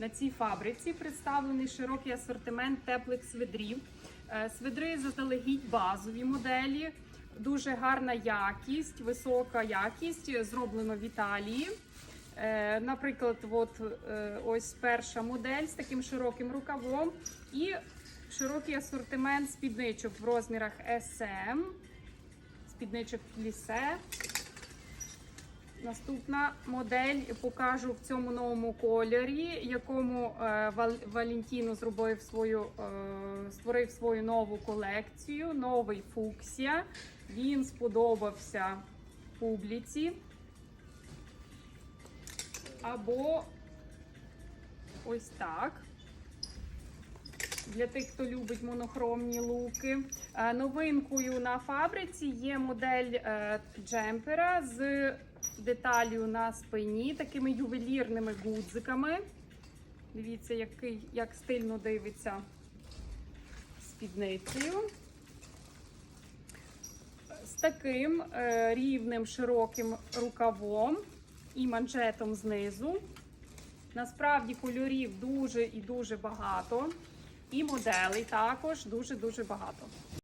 На цій фабриці представлений широкий асортимент теплих свидрів. Е, Свидри заздалегідь базові моделі, дуже гарна якість, висока якість, зроблено в Італії. Е, Наприклад, от, е, ось перша модель з таким широким рукавом і широкий асортимент спідничок в розмірах SM, спідничок плісе. Наступна модель покажу в цьому новому кольорі, якому е, Вал- Валентіно зробив свою, е, створив свою нову колекцію, новий фуксія. Він сподобався публіці. Або ось так. Для тих, хто любить монохромні луки. Е, Новинкою на фабриці є модель джемпера з деталью на спині, такими ювелірними гудзиками. Дивіться, який, як стильно дивиться спідницею. З таким е, рівним широким рукавом і манжетом знизу. Насправді кольорів дуже і дуже багато. І моделей також дуже-дуже багато.